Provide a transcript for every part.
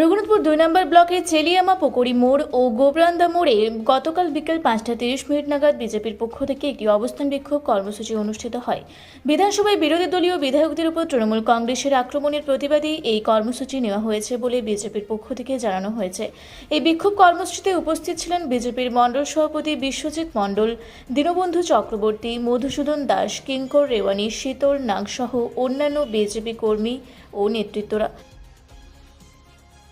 রঘুনাথপুর দুই নম্বর ব্লকের চেলিয়ামা পুকুরি মোড় ও গোবরান্দা মোড়ে গতকাল বিকেল পাঁচটা তিরিশ মিনিট নাগাদ বিজেপির পক্ষ থেকে একটি অবস্থান বিক্ষোভ কর্মসূচি অনুষ্ঠিত হয়। বিধানসভায় বিরোধী দলীয় বিধায়কদের উপর তৃণমূল কংগ্রেসের আক্রমণের প্রতিবাদে এই কর্মসূচি নেওয়া হয়েছে বলে বিজেপির পক্ষ থেকে জানানো হয়েছে। এই বিক্ষোভ কর্মসূচিতে উপস্থিত ছিলেন বিজেপির মণ্ডল সভাপতি বিশ্বজিৎ মণ্ডল, দীনবন্ধু চক্রবর্তী, মধুসূদন দাস, কিঙ্কর রেওয়ানি, শীতল নাগসহ অন্যান্য বিজেপি কর্মী ও নেতৃত্বরা।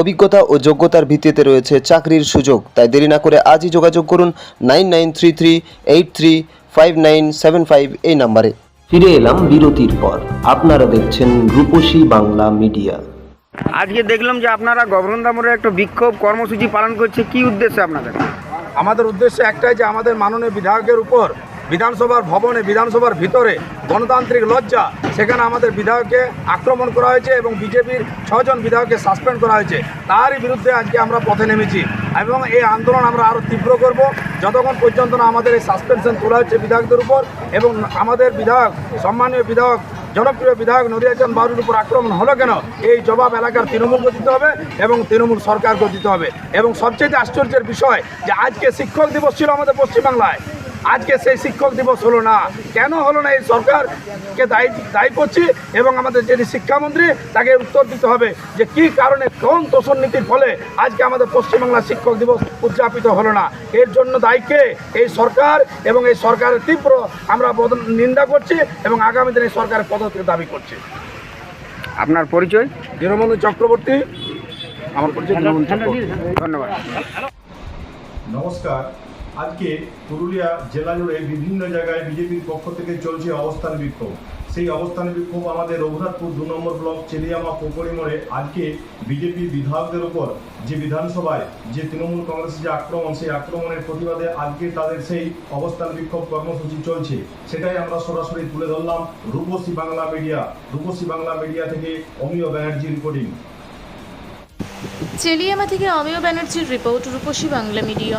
অভিজ্ঞতা ও যোগ্যতার ভিত্তিতে রয়েছে চাকরির সুযোগ। তাই দেরি না করে আজই যোগাযোগ করুন nine nine three three eight three five nine seven five এই নাম্বারে। ফিরে এলাম বিরতির পর। আপনারা দেখছেন রূপসী বাংলা মিডিয়া। আজকে দেখলাম যে আপনারা গভর্নদা মোড়ে একটা বিক্ষোভ কর্মসূচি পালন করছে। কি উদ্দেশ্যে আপনাদের? আমাদের উদ্দেশ্য একটাই যে আমাদের মাননীয় বিধায়কের উপর বিধানসভার ভবনে বিধানসভার ভিতরে গণতান্ত্রিক লজ্জা। সেখানে আমাদের বিধায়ককে আক্রমণ করা হয়েছে এবং বিজেপির ছজন বিধায়ককে সাসপেন্ড করা হয়েছে। তারই বিরুদ্ধে আজকে আমরা পথে নেমেছি এবং এই আন্দোলন আমরা আরও তীব্র করব। যতক্ষণ পর্যন্ত না আমাদের এই সাসপেনশন তোলা হচ্ছে বিধায়কদের উপর এবং আমাদের বিধায়ক, সম্মানীয় বিধায়ক, জনপ্রিয় বিধায়ক নরিয়াচন বাবুর উপর আক্রমণ হলো কেন, এই জবাব এলাকার তৃণমূলকে দিতে হবে এবং তৃণমূল সরকারকে দিতে হবে। এবং সবচেয়ে আশ্চর্যের বিষয় যে আজকে শিক্ষক দিবস ছিল আমাদের পশ্চিমবাংলায়। আজকে সেই শিক্ষক দিবস হলো না। কেন হলো না? এই সরকারকে দায়ী দায়ী করছি এবং আমাদের যিনি শিক্ষামন্ত্রী তাকে উত্তর দিতে হবে যে কি কারণে কোন তোষণ নীতির ফলে আজকে আমাদের পশ্চিমবাংলা শিক্ষক দিবস উদযাপিত হলো না। এর জন্য দায়ীকে এই সরকার এবং এই সরকারের তীব্র আমরা নিন্দা করছি এবং আগামী দিনে এই সরকারের পদত্যাগ দাবি করছি। আপনার পরিচয়? দীনবন্ধু চক্রবর্তী। আমার পরিচয় দীনবন্ধু চক্রবর্তী। ধন্যবাদ। নমস্কার। আজকে পুরুলিয়া জেলা জুড়ে বিভিন্ন জায়গায় বিজেপির পক্ষ থেকে চলছে অবস্থান বিক্ষোভ। সেই অবস্থান বিক্ষোভ আমাদের রঘুনাথপুর দু নম্বর ব্লক চেলিয়ামা পোকরি মোড়ে আজকে বিজেপি বিধায়কদের উপর যে বিধানসভায় যে তৃণমূল কংগ্রেসের যে আক্রমণ, সেই আক্রমণের প্রতিবাদে আজকে তাদের সেই অবস্থান বিক্ষোভ কর্মসূচি চলছে। সেটাই আমরা সরাসরি তুলে ধরলাম রূপসী বাংলা মিডিয়া, রূপসী বাংলা মিডিয়া থেকে অমিয় ব্যানার্জি রিপোর্টিং। চেলিয়ামা থেকে অমিয় ব্যানার্জির রিপোর্ট রূপসী বাংলা মিডিয়া।